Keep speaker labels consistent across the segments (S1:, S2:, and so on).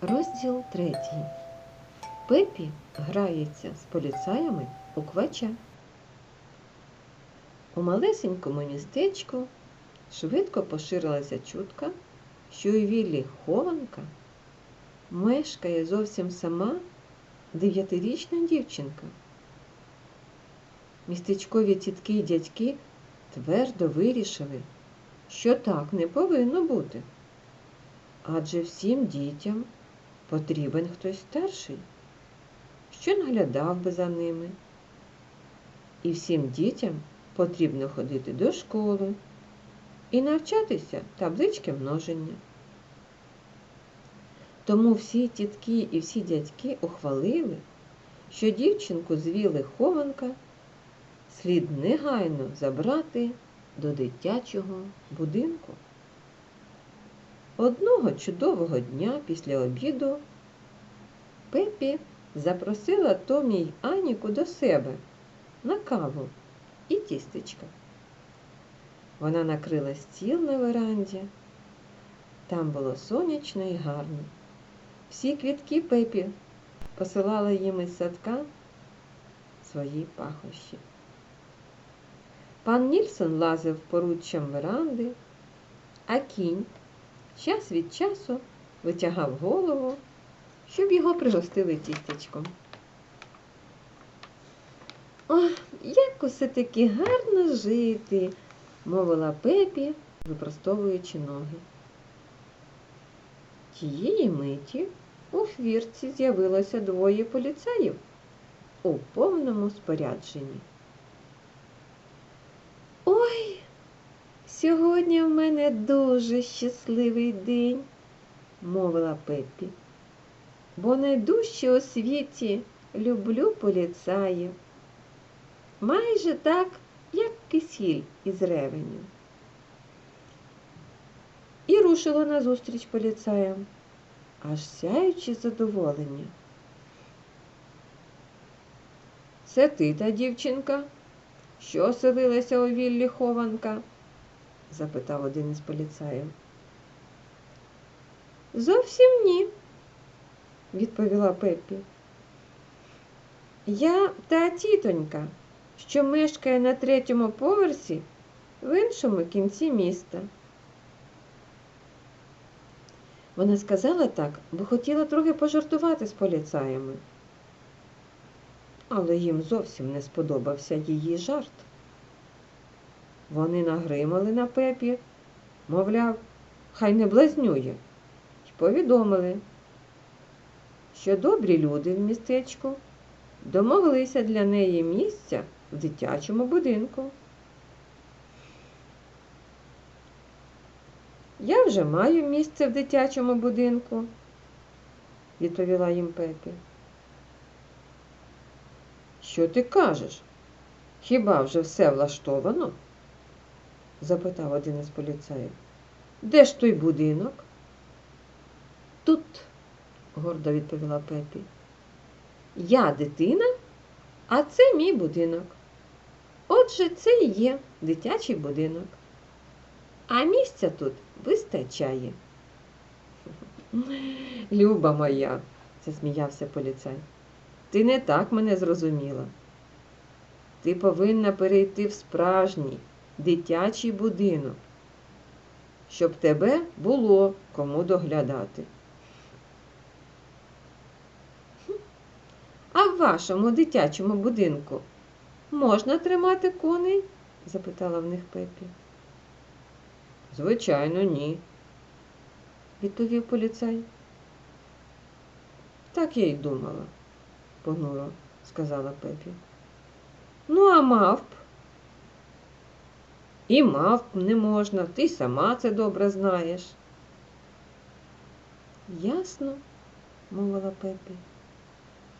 S1: Розділ третій. Пепі грається з поліцаями у квача. У малесенькому містечку швидко поширилася чутка, що у віллі Хованка мешкає зовсім сама дев'ятирічна дівчинка. Містечкові тітки й дядьки твердо вирішили, що так не повинно бути. Адже всім дітям потрібен хтось старший, що наглядав би за ними. І всім дітям потрібно ходити до школи і навчатися таблички множення. Тому всі тітки і всі дядьки ухвалили, що дівчинку з віли хованка слід негайно забрати до дитячого будинку. Одного чудового дня після обіду Пепі запросила Томі й Аніку до себе на каву і тістечка. Вона накрила стіл на веранді. Там було сонячно і гарно. Всі квітки Пепі посилала їм із садка свої пахощі. Пан Нільсон лазив поруччям веранди, а кінь час від часу витягав голову, щоб його пригостили тістечком. Ох, як усе таки гарно жити, мовила Пепі, випростовуючи ноги. Тієї миті у хвірці з'явилося двоє поліцаїв у повному спорядженні. Ой, сьогодні в мене дуже щасливий день, мовила Пеппі, бо найдужче у світі люблю поліцаїв. Майже так, як кисіль із ревеню. І рушила назустріч поліцаям, аж сяючи задоволення. Це ти та дівчинка, що селилася у віллі хованка? Запитав один із поліцаїв. Зовсім ні, відповіла Пеппі. Я та тітонька, що мешкає на третьому поверсі в іншому кінці міста. Вона сказала так, бо хотіла трохи пожартувати з поліцаями. Але їм зовсім не сподобався її жарт. Вони нагримали на пепі, мовляв, хай не блазнює, й повідомили, що добрі люди в містечку домоглися для неї місця в дитячому будинку. Я вже маю місце в дитячому будинку, відповіла їм Пепі. Що ти кажеш? Хіба вже все влаштовано? Запитав один із поліцаїв. Де ж той будинок? Тут, гордо відповіла Пепі. Я дитина, а це мій будинок. Отже, це і є дитячий будинок. А місця тут вистачає. Люба моя, засміявся поліцай. Ти не так мене зрозуміла. Ти повинна перейти в справжній дитячий будинок, щоб тебе було кому доглядати. А в вашому дитячому будинку можна тримати коней? запитала в них Пепі. Звичайно, ні, відповів поліцай. Так я й думала, понуро сказала Пепі. Ну, а мавп? І мавп не можна, ти сама це добре знаєш. Ясно, мовила Пепі.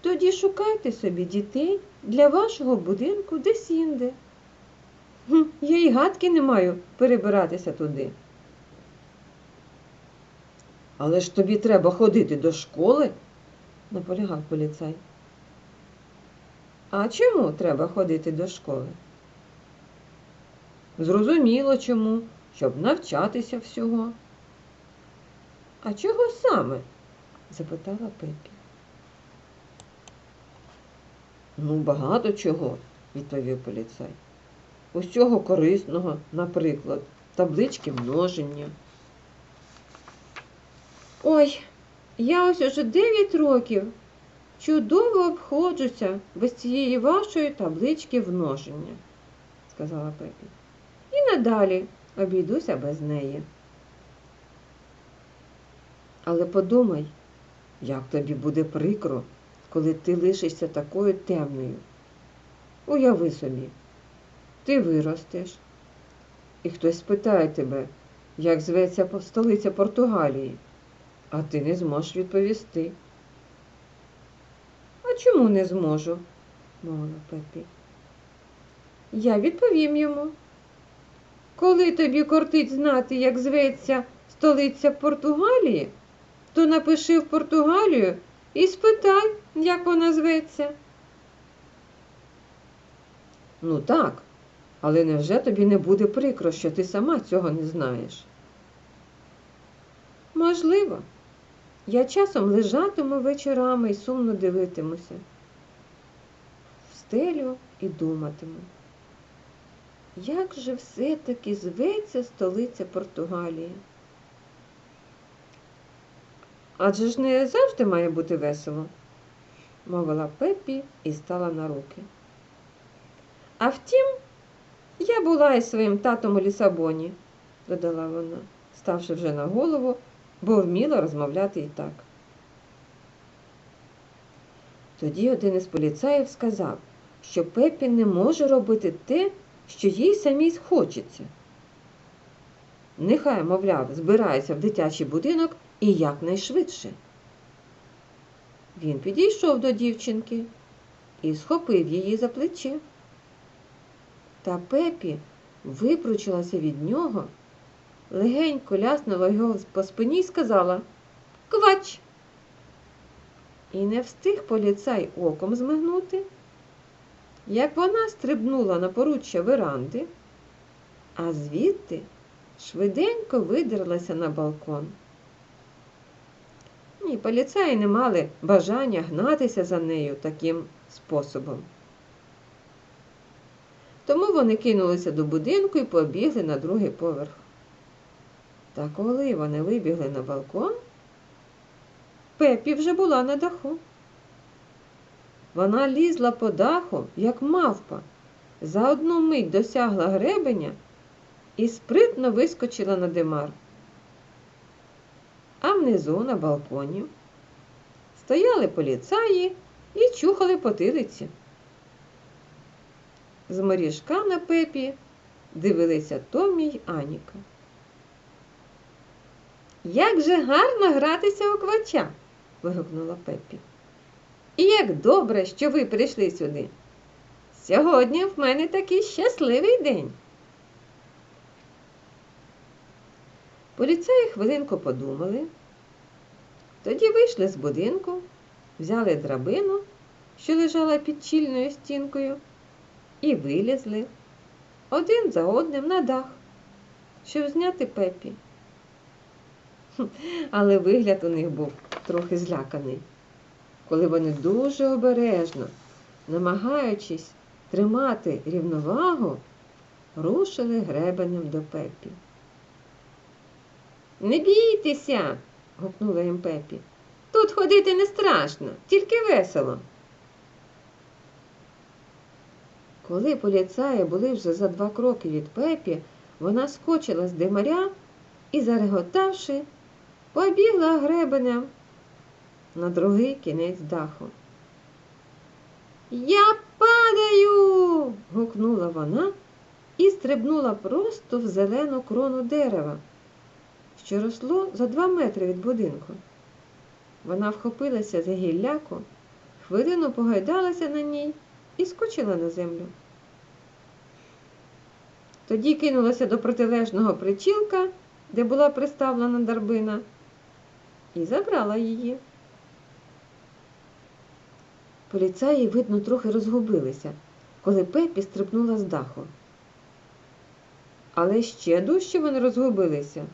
S1: Тоді шукайте собі дітей для вашого будинку десь інде. Я й гадки не маю перебиратися туди. Але ж тобі треба ходити до школи, наполягав поліцай. А чому треба ходити до школи? Зрозуміло чому, щоб навчатися всього. А чого саме? запитала Пепі. Ну, багато чого, відповів поліцай. Усього корисного, наприклад, таблички множення. Ой, я ось уже 9 років чудово обходжуся без цієї вашої таблички множення, сказала Пепі. І надалі обійдуся без неї. Але подумай, як тобі буде прикро, коли ти лишишся такою темною. Уяви собі, ти виростеш, і хтось спитає тебе, як зветься столиця Португалії, а ти не зможеш відповісти. А чому не зможу? мовила Пепі. Я відповім йому. Коли тобі кортить знати, як зветься столиця Португалії, то напиши в Португалію і спитай, як вона зветься. Ну так, але невже тобі не буде прикро, що ти сама цього не знаєш? Можливо. Я часом лежатиму вечорами і сумно дивитимуся в стелю і думатиму. Як же все-таки зветься столиця Португалії? Адже ж не завжди має бути весело, мовила Пеппі і стала на руки. А втім, я була із своїм татом у Лісабоні, додала вона, ставши вже на голову, бо вміла розмовляти і так. Тоді один із поліцаїв сказав, що Пеппі не може робити те, що їй самій хочеться. Нехай, мовляв, збирається в дитячий будинок і якнайшвидше. Він підійшов до дівчинки і схопив її за плече. Та Пепі випручилася від нього, легенько ляснула його по спині і сказала Квач! І не встиг поліцай оком змигнути, як вона стрибнула на поруччя веранди, а звідти швиденько видерлася на балкон. Ні, поліцаї не мали бажання гнатися за нею таким способом. Тому вони кинулися до будинку і побігли на другий поверх. Та коли вони вибігли на балкон, Пепі вже була на даху. Вона лізла по даху, як мавпа, за одну мить досягла гребеня і спритно вискочила на димар. А внизу на балконі стояли поліцаї і чухали потилиці. З моріжка на пепі дивилися Томі й Аніка. Як же гарно гратися у квача, вигукнула Пеппі. І як добре, що ви прийшли сюди. Сьогодні в мене такий щасливий день. Поліцаї хвилинку подумали, тоді вийшли з будинку, взяли драбину, що лежала під чільною стінкою, і вилізли один за одним на дах, щоб зняти Пепі. Але вигляд у них був трохи зляканий, коли вони дуже обережно, намагаючись тримати рівновагу, рушили гребенем до Пепі. Не бійтеся, гукнула їм Пепі. Тут ходити не страшно, тільки весело. Коли поліцаї були вже за два кроки від Пепі, вона скочила з димаря і, зареготавши, побігла гребенем на другий кінець даху. Я падаю. гукнула вона і стрибнула просто в зелену крону дерева, що росло за два метри від будинку. Вона вхопилася за гілляку, хвилину погайдалася на ній і скочила на землю. Тоді кинулася до протилежного причілка, де була приставлена дарбина, і забрала її. Поліцаї, видно, трохи розгубилися, коли Пепі стрибнула з даху. Але ще дужче вони розгубилися,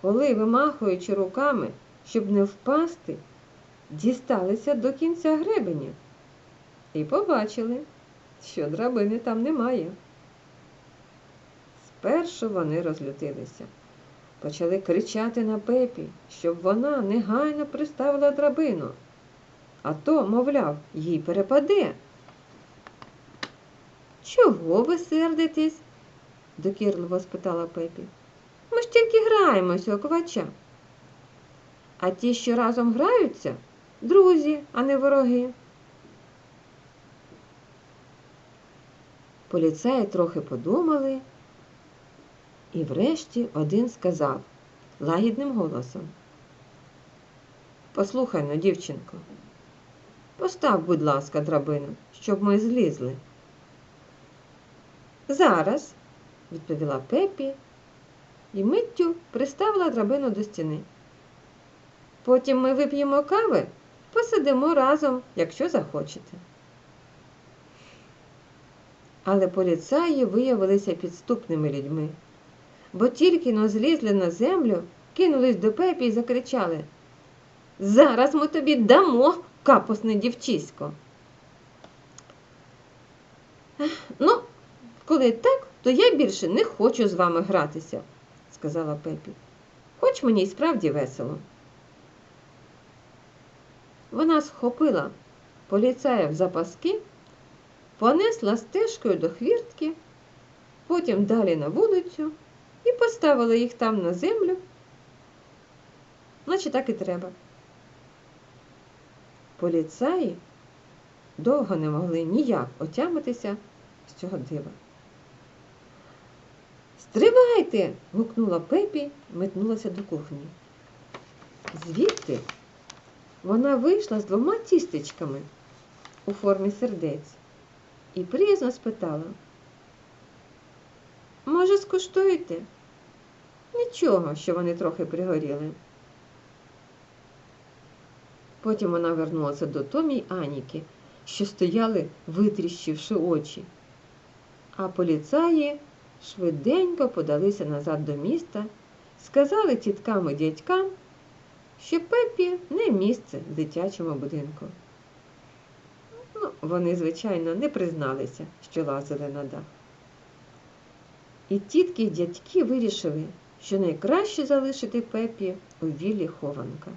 S1: коли, вимахуючи руками, щоб не впасти, дісталися до кінця гребеня і побачили, що драбини там немає. Спершу вони розлютилися, почали кричати на пепі, щоб вона негайно приставила драбину, а то, мовляв, їй перепаде. Чого ви сердитесь? докірливо спитала Пепі. Ми ж тільки граємося у. А ті, що разом граються, друзі, а не вороги. Поліцаї трохи подумали, і врешті один сказав лагідним голосом. Послухай ну, дівчинко, постав, будь ласка, драбину, щоб ми злізли. Зараз, відповіла Пепі і миттю приставила драбину до стіни. Потім ми вип'ємо кави, посидимо разом, якщо захочете. Але поліцаї виявилися підступними людьми, бо тільки но злізли на землю, кинулись до Пепі і закричали Зараз ми тобі дамо, капусне дівчисько. Ну, коли так, то я більше не хочу з вами гратися, сказала Пепі. Хоч мені й справді весело. Вона схопила поліцая в запаски, понесла стежкою до хвіртки, потім далі на вулицю і поставила їх там на землю, наче так і треба. Поліцаї довго не могли ніяк отямитися з цього дива. Стривайте. гукнула Пепі, метнулася до кухні. Звідти вона вийшла з двома тістечками у формі сердець і приязно спитала. Може, скуштуєте? Нічого, що вони трохи пригоріли. Потім вона вернулася до Томі й Аніки, що стояли, витріщивши очі. А поліцаї швиденько подалися назад до міста, сказали тіткам і дядькам, що Пепі не місце в дитячому будинку. Ну, вони, звичайно, не призналися, що лазили на дах. І тітки й дядьки вирішили, що найкраще залишити Пепі у віллі хованка.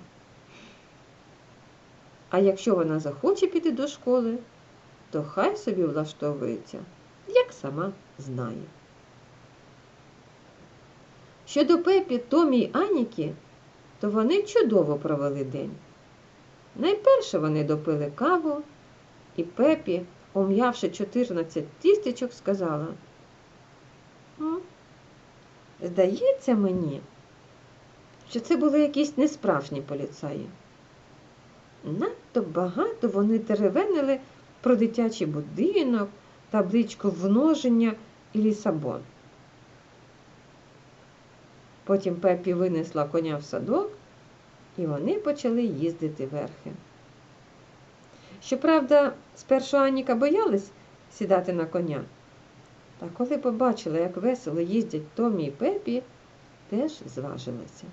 S1: А якщо вона захоче піти до школи, то хай собі влаштовується, як сама знає. Щодо Пепі, Томі й Аніки, то вони чудово провели день. Найперше вони допили каву, і Пепі, ум'явши 14 тістечок, сказала, «М, здається мені, що це були якісь несправжні поліцаї. Надто багато вони теревенили про дитячий будинок, табличку вноження і лісабон. Потім Пепі винесла коня в садок, і вони почали їздити верхи. Щоправда, спершу Аніка боялась сідати на коня, та коли побачила, як весело їздять Томі і Пепі, теж зважилася.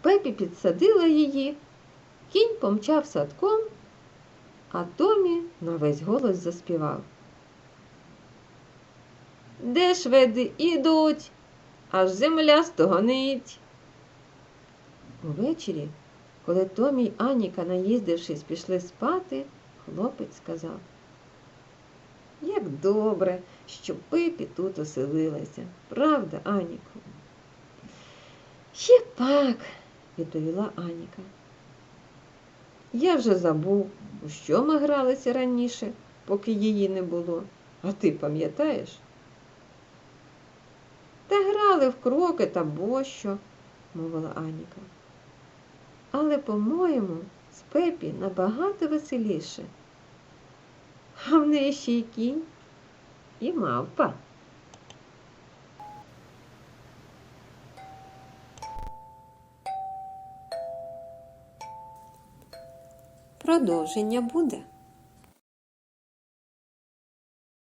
S1: Пепі підсадила її, кінь помчав садком, а Томі на весь голос заспівав. Де шведи ідуть, аж земля стогонить. Увечері, коли Томі й Аніка, наїздившись, пішли спати, хлопець сказав. Як добре, що Пипі тут оселилася. Правда, Аніко? Ще пак, відповіла Аніка. Я вже забув, у що ми гралися раніше, поки її не було. А ти пам'ятаєш? Та грали в кроки та бощо, мовила Аніка. Але, по-моєму, з Пепі набагато веселіше. А в неї ще й кінь і мавпа. Продовження буде.